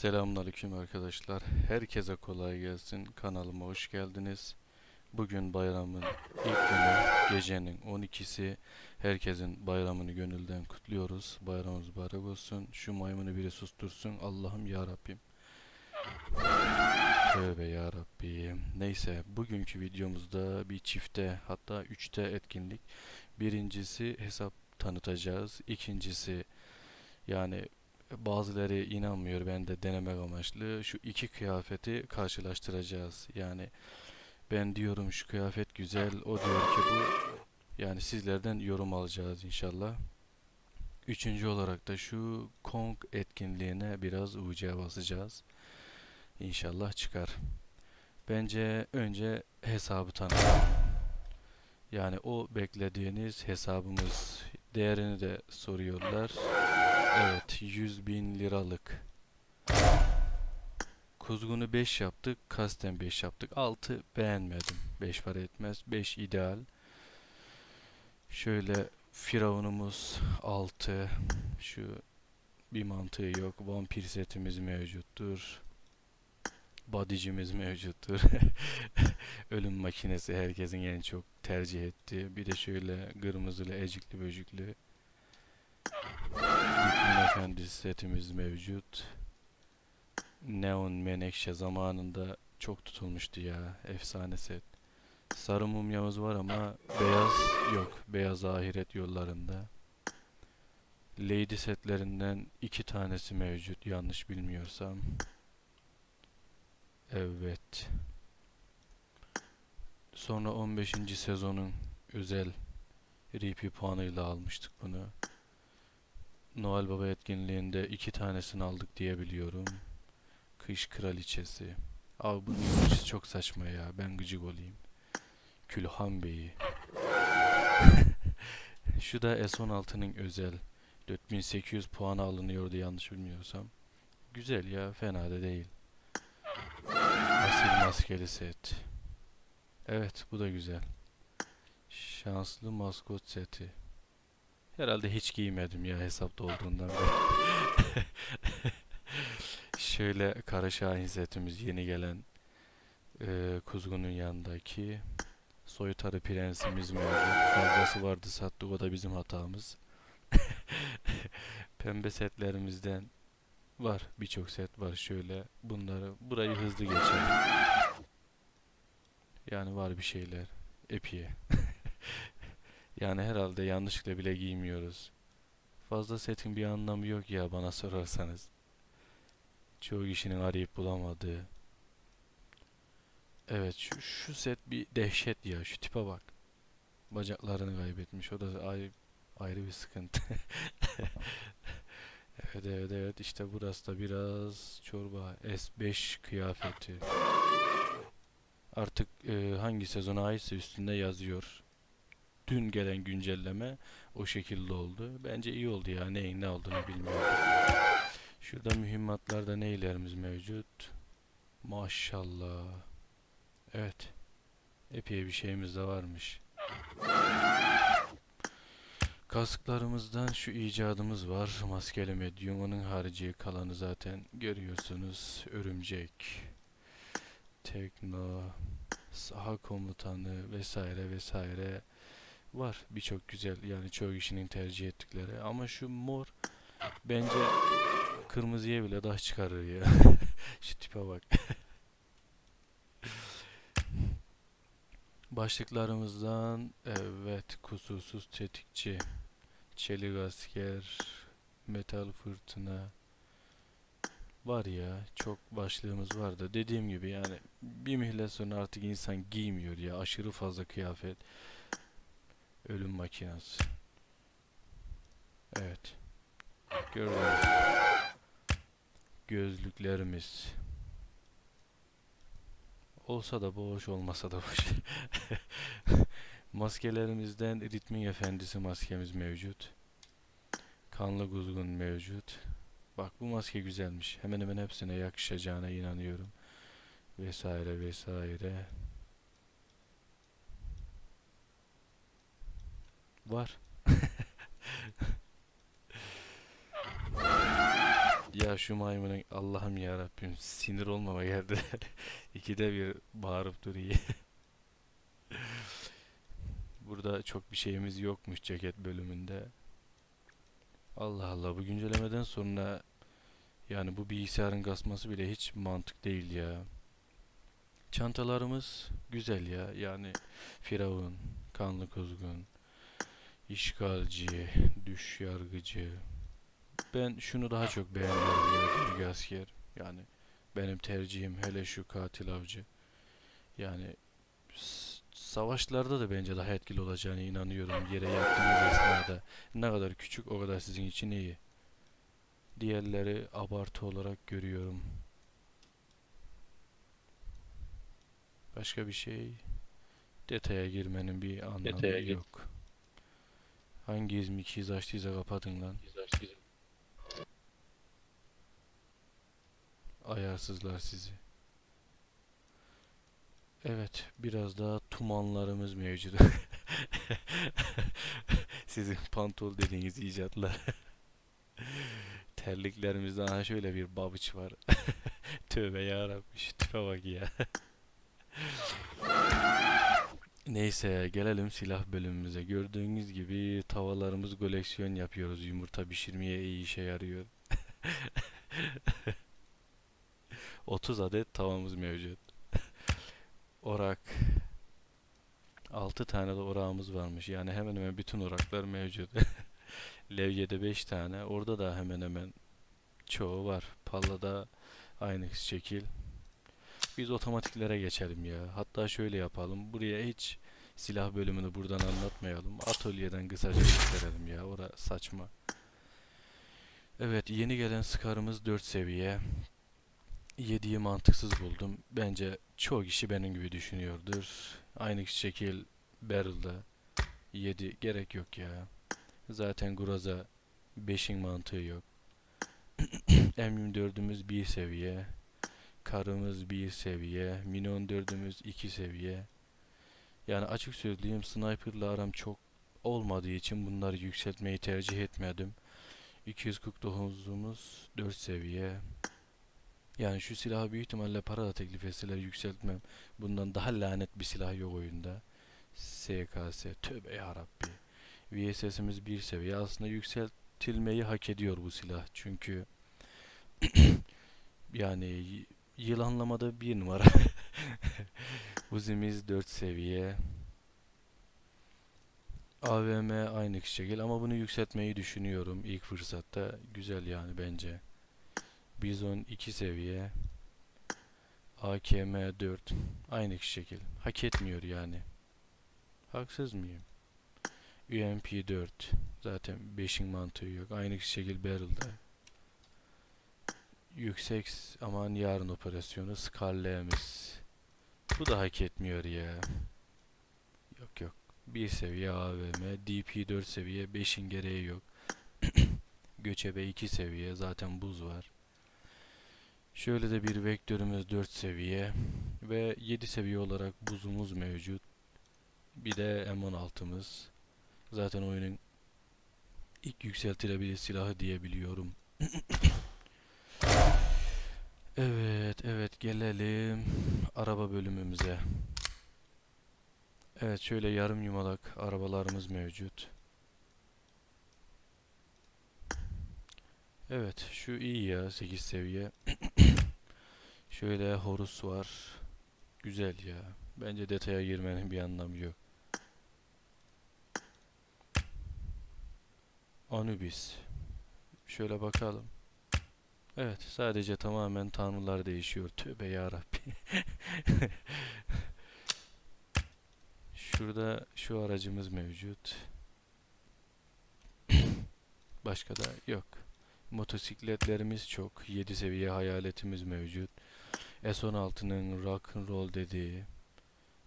Selamünaleyküm arkadaşlar. Herkese kolay gelsin. Kanalıma hoş geldiniz. Bugün bayramın ilk günü, gecenin 12'si. Herkesin bayramını gönülden kutluyoruz. Bayramınız mübarek olsun. Şu maymunu biri sustursun. Allah'ım ya Rabbim. Tövbe ya Rabbim. Neyse, bugünkü videomuzda bir çifte hatta üçte etkinlik. Birincisi hesap tanıtacağız. İkincisi yani bazıları inanmıyor ben de denemek amaçlı şu iki kıyafeti karşılaştıracağız. Yani ben diyorum şu kıyafet güzel, o diyor ki bu. Yani sizlerden yorum alacağız inşallah. Üçüncü olarak da şu Kong etkinliğine biraz UC basacağız. İnşallah çıkar. Bence önce hesabı tanıyalım. Yani o beklediğiniz hesabımız değerini de soruyorlar. Evet 100 bin liralık. Kuzgunu 5 yaptık. Kasten 5 yaptık. 6 beğenmedim. 5 para etmez. 5 ideal. Şöyle Firavunumuz 6. Şu bir mantığı yok. Vampir setimiz mevcuttur. Body'cimiz mevcuttur. Ölüm makinesi herkesin en çok tercih ettiği. Bir de şöyle kırmızılı, ecikli, böcüklü Hükmün Efendisi setimiz mevcut. Neon Menekşe zamanında çok tutulmuştu ya. Efsane set. Sarı mumyamız var ama beyaz yok. Beyaz ahiret yollarında. Lady setlerinden iki tanesi mevcut yanlış bilmiyorsam. Evet. Sonra 15. sezonun özel RP puanıyla almıştık bunu. Noel Baba etkinliğinde iki tanesini aldık diye biliyorum. Kış Kraliçesi. Abi bunun yolcusu çok saçma ya. Ben gıcık olayım. Külhan Bey'i. Şu da S16'nın özel. 4800 puanı alınıyordu yanlış bilmiyorsam. Güzel ya fena da değil. Asil maskeli set. Evet bu da güzel. Şanslı maskot seti. Herhalde hiç giymedim ya hesapta olduğundan beri. Şöyle Kara Şahin setimiz yeni gelen e, Kuzgun'un yanındaki Soytarı prensimiz mevcut. Fazlası vardı sattık o da bizim hatamız. Pembe setlerimizden var birçok set var şöyle bunları burayı hızlı geçelim. Yani var bir şeyler. Epiye. Yani herhalde yanlışlıkla bile giymiyoruz. Fazla setin bir anlamı yok ya bana sorarsanız. Çoğu kişinin arayıp bulamadığı. Evet şu, şu set bir dehşet ya şu tipe bak. Bacaklarını kaybetmiş o da ayrı, ayrı bir sıkıntı. evet evet evet işte burası da biraz çorba S5 kıyafeti. Artık e, hangi sezona aitse üstünde yazıyor dün gelen güncelleme o şekilde oldu. Bence iyi oldu ya. Neyin ne olduğunu bilmiyorum. Şurada mühimmatlarda neylerimiz mevcut? Maşallah. Evet. Epey bir şeyimiz de varmış. Kasklarımızdan şu icadımız var. Maskeli medyum. Onun harici kalanı zaten görüyorsunuz. Örümcek. Tekno. Saha komutanı vesaire vesaire var birçok güzel yani çoğu kişinin tercih ettikleri ama şu mor bence kırmızıya bile daha çıkarır ya. şu tipe bak. Başlıklarımızdan evet kusursuz tetikçi, çelik asker, metal fırtına var ya çok başlığımız var da dediğim gibi yani bir mühlet sonra artık insan giymiyor ya aşırı fazla kıyafet. Ölüm makinası. Evet. Gördüğünüz gözlüklerimiz. Olsa da boş, olmasa da boş. Maskelerimizden Ritmin Efendisi maskemiz mevcut. Kanlı Kuzgun mevcut. Bak bu maske güzelmiş. Hemen hemen hepsine yakışacağına inanıyorum. Vesaire vesaire. Var. ya şu maymunun Allah'ım ya Rabbim sinir olmama geldi. İkide bir bağırıp duruyor. Burada çok bir şeyimiz yokmuş ceket bölümünde. Allah Allah bu güncellemeden sonra yani bu bilgisayarın kasması bile hiç mantık değil ya. Çantalarımız güzel ya. Yani Firavun, Kanlı Kuzgun, İşgalci, Düş Yargıcı. Ben şunu daha çok beğeniyorum ya Bilgi Asker. Yani benim tercihim hele şu katil avcı. Yani savaşlarda da bence daha etkili olacağını inanıyorum. Yere yattığınız esnada ne kadar küçük o kadar sizin için iyi. Diğerleri abartı olarak görüyorum. Başka bir şey detaya girmenin bir anlamı Detaya yok. Hangi izmi ikiz açtıysa kapatın lan. Ayarsızlar sizi. Evet, biraz daha tumanlarımız mevcut. Sizin pantol dediğiniz icatlar. Terliklerimizde aha şöyle bir babıç var. Tövbe yarabbim şu bak ya. Neyse gelelim silah bölümümüze. Gördüğünüz gibi tavalarımız koleksiyon yapıyoruz. Yumurta pişirmeye iyi işe yarıyor. 30 adet tavamız mevcut. Orak. 6 tane de orağımız varmış. Yani hemen hemen bütün oraklar mevcut. Levye'de 5 tane. Orada da hemen hemen çoğu var. Pallada aynı şekil. Biz otomatiklere geçelim ya. Hatta şöyle yapalım. Buraya hiç silah bölümünü buradan anlatmayalım. Atölyeden kısaca gösterelim ya. Ora saçma. Evet yeni gelen Scar'ımız 4 seviye. 7'yi mantıksız buldum. Bence çoğu kişi benim gibi düşünüyordur. Aynı şekil Barrel'da 7 gerek yok ya. Zaten Groza 5'in mantığı yok. M24'ümüz 1 seviye. Karımız 1 seviye. Mini 14'ümüz 2 seviye. Yani açık söyleyeyim sniper'la aram çok olmadığı için bunları yükseltmeyi tercih etmedim. 249'umuz 4 seviye. Yani şu silahı büyük ihtimalle para da teklif etseler yükseltmem. Bundan daha lanet bir silah yok oyunda. SKS. Tövbe yarabbi. VSS'imiz bir seviye. Aslında yükseltilmeyi hak ediyor bu silah. Çünkü yani yılanlamada bir numara. Uzimiz 4 seviye. AVM aynı şekil ama bunu yükseltmeyi düşünüyorum ilk fırsatta. Güzel yani bence. Bizon 2 seviye. AKM 4 aynı şekil. Hak etmiyor yani. Haksız mıyım? UMP 4 zaten 5'in mantığı yok. Aynı şekil Barrel'da. Yüksek aman yarın operasyonu Scarlet'imiz. Bu da hak etmiyor ya. Yok yok. 1 seviye AVM, DP 4 seviye 5'in gereği yok. Göçebe 2 seviye zaten buz var. Şöyle de bir vektörümüz 4 seviye ve 7 seviye olarak buzumuz mevcut. Bir de M16'mız. Zaten oyunun ilk yükseltilebilir silahı diyebiliyorum. Evet, evet gelelim araba bölümümüze. Evet şöyle yarım yumalak arabalarımız mevcut. Evet şu iyi ya 8 seviye. Şöyle Horus var. Güzel ya. Bence detaya girmenin bir anlamı yok. Anubis. Şöyle bakalım. Evet sadece tamamen tanrılar değişiyor. Tövbe yarabbi. Şurada şu aracımız mevcut. Başka da yok. Motosikletlerimiz çok. 7 seviye hayaletimiz mevcut. S16'nın rock and roll dediği.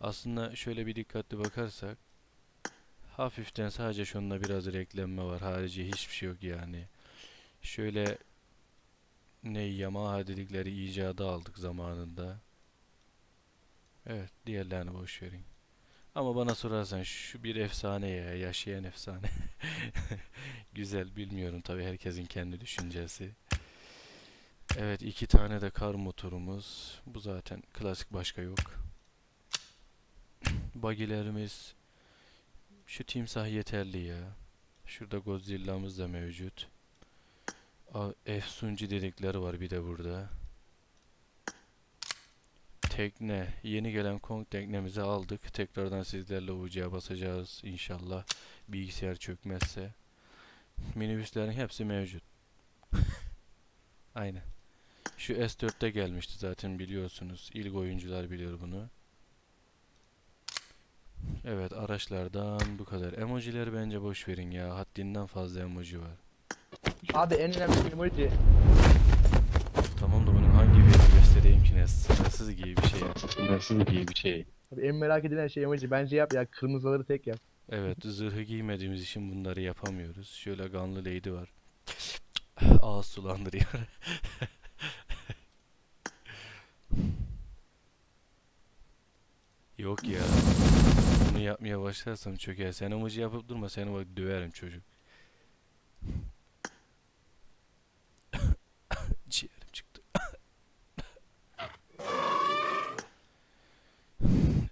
Aslında şöyle bir dikkatli bakarsak hafiften sadece şununla biraz renklenme var. Harici hiçbir şey yok yani. Şöyle ne Yamaha dedikleri icadı aldık zamanında. Evet, diğerlerini boş verin. Ama bana sorarsan şu bir efsane ya, yaşayan efsane. Güzel, bilmiyorum tabii herkesin kendi düşüncesi. Evet iki tane de kar motorumuz. Bu zaten klasik başka yok. Bagilerimiz şu timsah yeterli ya. Şurada Godzilla'mız da mevcut. Efsunci dedikleri var bir de burada. Tekne. Yeni gelen Kong teknemizi aldık. Tekrardan sizlerle ucuya basacağız inşallah. Bilgisayar çökmezse. Minibüslerin hepsi mevcut. Aynen. Şu S4'te gelmişti zaten biliyorsunuz. İlk oyuncular biliyor bunu. Evet araçlardan bu kadar. Emojileri bence boş verin ya. Haddinden fazla emoji var. Abi en önemli emoji. Tamam da bunun hangi birini göstereyim ki ne sınırsız gibi bir şey. Sınırsız gibi bir şey. Abi en merak edilen şey emoji. Bence yap ya kırmızıları tek yap. Evet zırhı giymediğimiz için bunları yapamıyoruz. Şöyle Gunlı Lady var. Ağız sulandırıyor. Yok ya. Bunu yapmaya başlarsam çöker. Sen emoji yapıp durma seni bak döverim çocuk.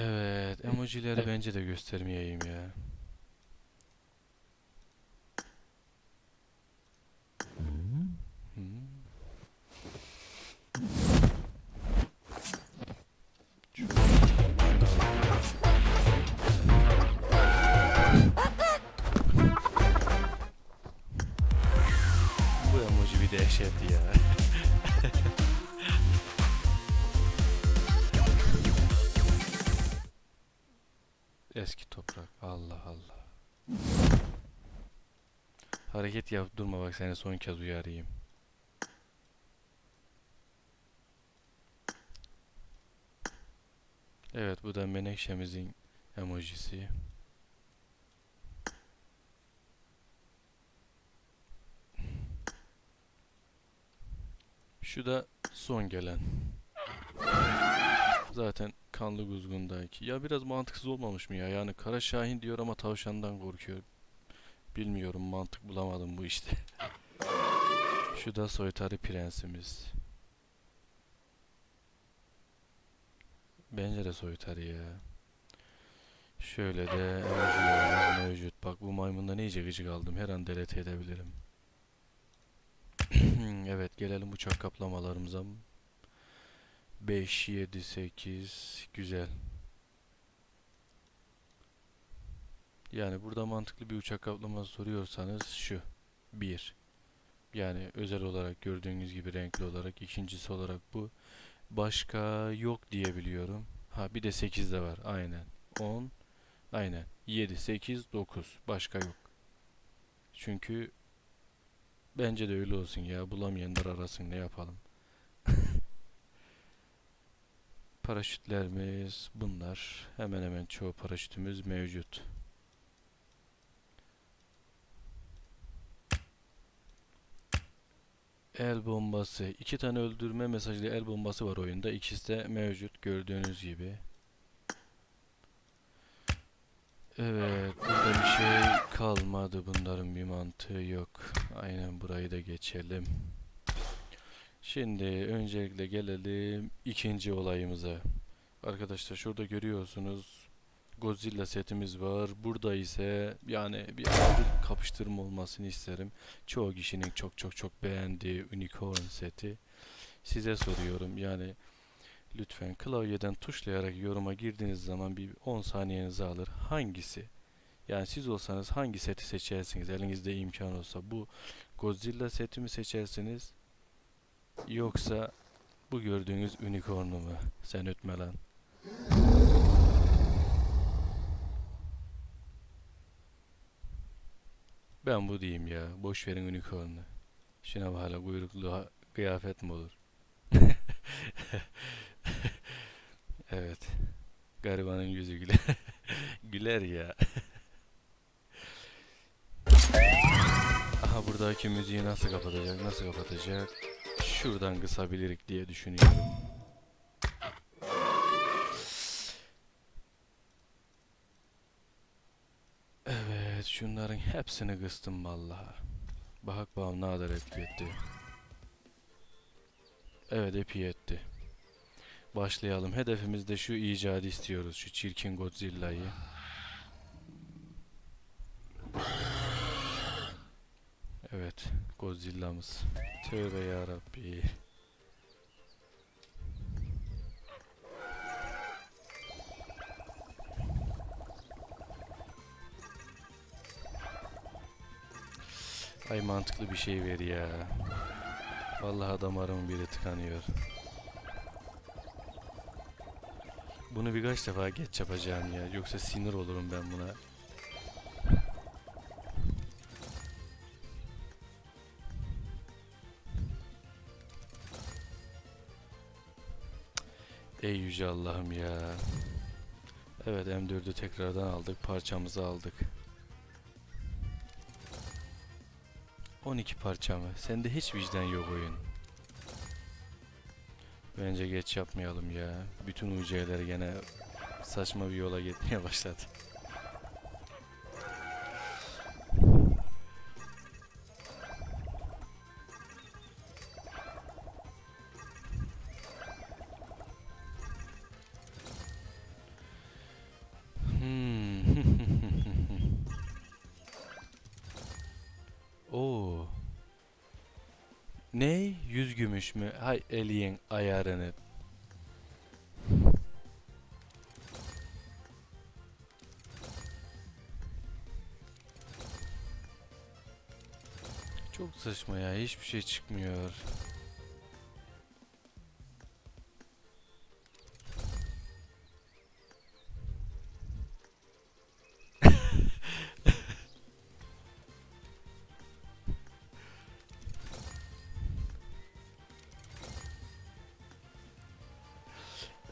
Evet, emojileri bence de göstermeyeyim ya. Hmm. Bu emoji bir dehşet ya. Eski toprak. Allah Allah. Hareket yap durma bak seni son kez uyarayım. Evet bu da menekşemizin emojisi. Şu da son gelen. Zaten kanlı kuzgundaki. Ya biraz mantıksız olmamış mı ya? Yani Kara Şahin diyor ama tavşandan korkuyor. Bilmiyorum mantık bulamadım bu işte. Şu da soytarı prensimiz. Bence de soytarı ya. Şöyle de mevcut. Bak bu maymundan iyice gıcık aldım. Her an delete edebilirim. Evet gelelim uçak kaplamalarımıza. 5, 7, 8 güzel. Yani burada mantıklı bir uçak kaplaması soruyorsanız şu. 1. Yani özel olarak gördüğünüz gibi renkli olarak. ikincisi olarak bu. Başka yok diye biliyorum. Ha bir de 8 de var. Aynen. 10. Aynen. 7, 8, 9. Başka yok. Çünkü bence de öyle olsun ya. Bulamayanlar arasın ne yapalım. Paraşütlerimiz bunlar. Hemen hemen çoğu paraşütümüz mevcut. El bombası. iki tane öldürme mesajlı el bombası var oyunda. İkisi de mevcut gördüğünüz gibi. Evet, burada bir şey kalmadı. Bunların bir mantığı yok. Aynen burayı da geçelim. Şimdi öncelikle gelelim ikinci olayımıza. Arkadaşlar şurada görüyorsunuz Godzilla setimiz var. Burada ise yani bir kapıştırma olmasını isterim. Çoğu kişinin çok çok çok beğendiği Unicorn seti. Size soruyorum yani lütfen klavyeden tuşlayarak yoruma girdiğiniz zaman bir 10 saniyenizi alır. Hangisi? Yani siz olsanız hangi seti seçersiniz? Elinizde imkan olsa bu Godzilla seti mi seçersiniz? Yoksa bu gördüğünüz unicorn'u mu? Sen ötme lan. Ben bu diyeyim ya. Boş verin unicorn'u. Şuna bak kuyruklu kıyafet mi olur? Evet. Garibanın yüzü güler. Güler ya. Aha buradaki müziği nasıl kapatacak? Nasıl kapatacak? Şuradan kısabilirik diye düşünüyorum. Evet, şunların hepsini kıstım vallahi. Bak bakalım ne kadar etki etti. Evet epey etti. Başlayalım. Hedefimizde şu icadı istiyoruz. Şu çirkin Godzilla'yı. Evet. Godzilla'mız. Tövbe yarabbi. Ay mantıklı bir şey ver ya. Vallahi damarımın biri tıkanıyor. Bunu birkaç defa geç yapacağım ya. Yoksa sinir olurum ben buna. Yüce Allah'ım ya. Evet M4'ü tekrardan aldık. Parçamızı aldık. 12 parça mı? Sende hiç vicdan yok oyun. Bence geç yapmayalım ya. Bütün UC'ler gene saçma bir yola gitmeye başladı. Gümüş mü? Hay eliyin ayarını. Çok saçma ya. Hiçbir şey çıkmıyor.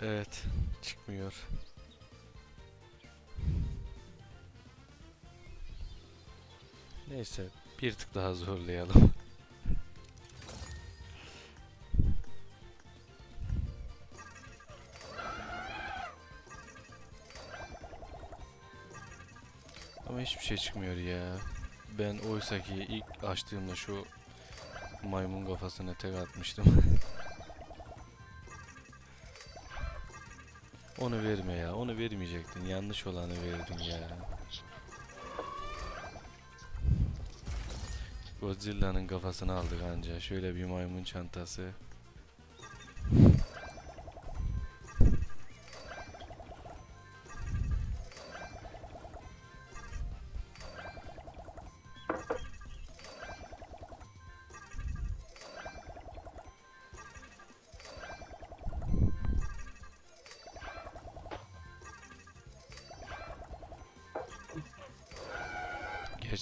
Evet. Çıkmıyor. Neyse. Bir tık daha zorlayalım. Ama hiçbir şey çıkmıyor ya. Ben oysa ki ilk açtığımda şu maymun kafasına tek atmıştım. Onu verme ya. Onu vermeyecektin. Yanlış olanı verdin ya. Godzilla'nın kafasını aldık anca. Şöyle bir maymun çantası.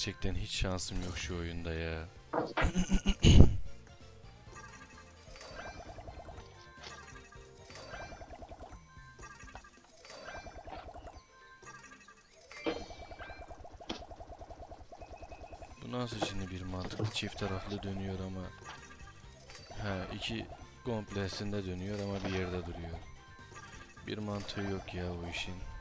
Gerçekten hiç şansım yok şu oyunda ya. Bu nasıl şimdi bir mantıklı çift taraflı dönüyor ama ha iki komplesinde dönüyor ama bir yerde duruyor. Bir mantığı yok ya bu işin.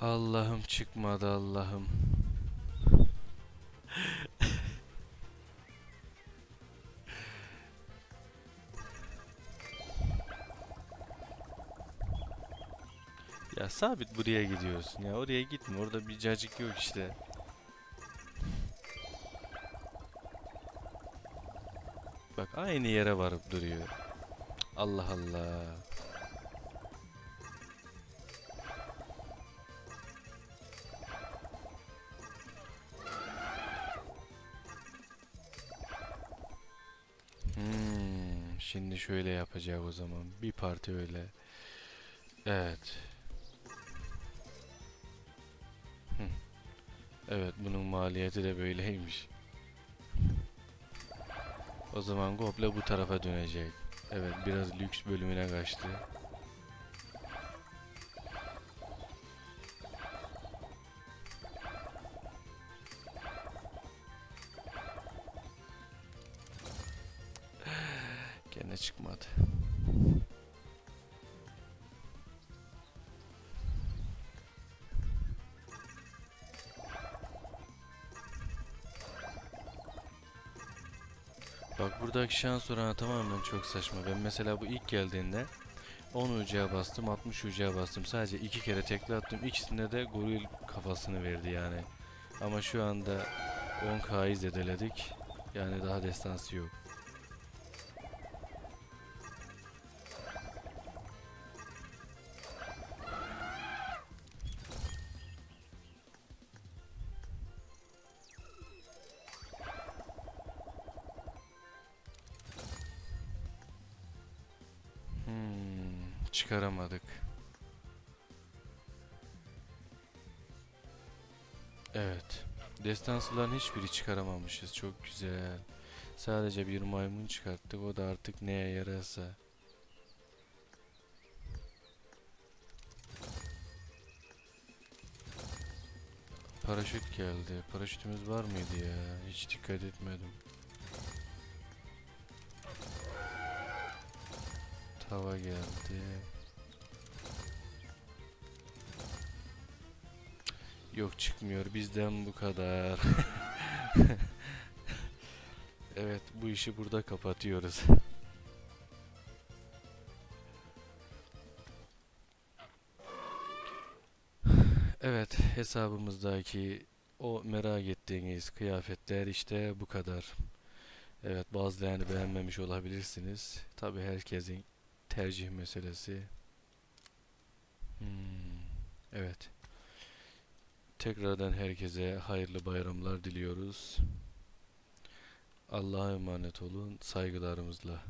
Allah'ım çıkmadı Allah'ım. Ya sabit buraya gidiyorsun ya oraya gitme orada bir cacık yok işte. Bak aynı yere varıp duruyor. Allah Allah. Şöyle yapacak o zaman. Bir parti öyle. Evet. Evet bunun maliyeti de böyleymiş. O zaman komple bu tarafa dönecek. Evet biraz lüks bölümüne kaçtı. Gene çıkmadı. Bak buradaki şans oranı tamamen çok saçma. Ben mesela bu ilk geldiğinde 10 ucuya bastım, 60 ucuya bastım. Sadece iki kere tekli attım. İkisinde de goril kafasını verdi yani. Ama şu anda 10K'yı zedeledik. Yani daha destansı yok. Çıkaramadık. Evet. Destansıların hiçbiri çıkaramamışız. Çok güzel. Sadece bir maymun çıkarttık. O da artık neye yararsa. Paraşüt geldi. Paraşütümüz var mıydı ya? Hiç dikkat etmedim. Tava geldi. Yok çıkmıyor. Bizden bu kadar. evet bu işi burada kapatıyoruz. Evet hesabımızdaki o merak ettiğiniz kıyafetler işte bu kadar. Evet bazılarını beğenmemiş olabilirsiniz. Tabi herkesin tercih meselesi. Hmm, evet. Tekrardan herkese hayırlı bayramlar diliyoruz. Allah'a emanet olun. Saygılarımızla.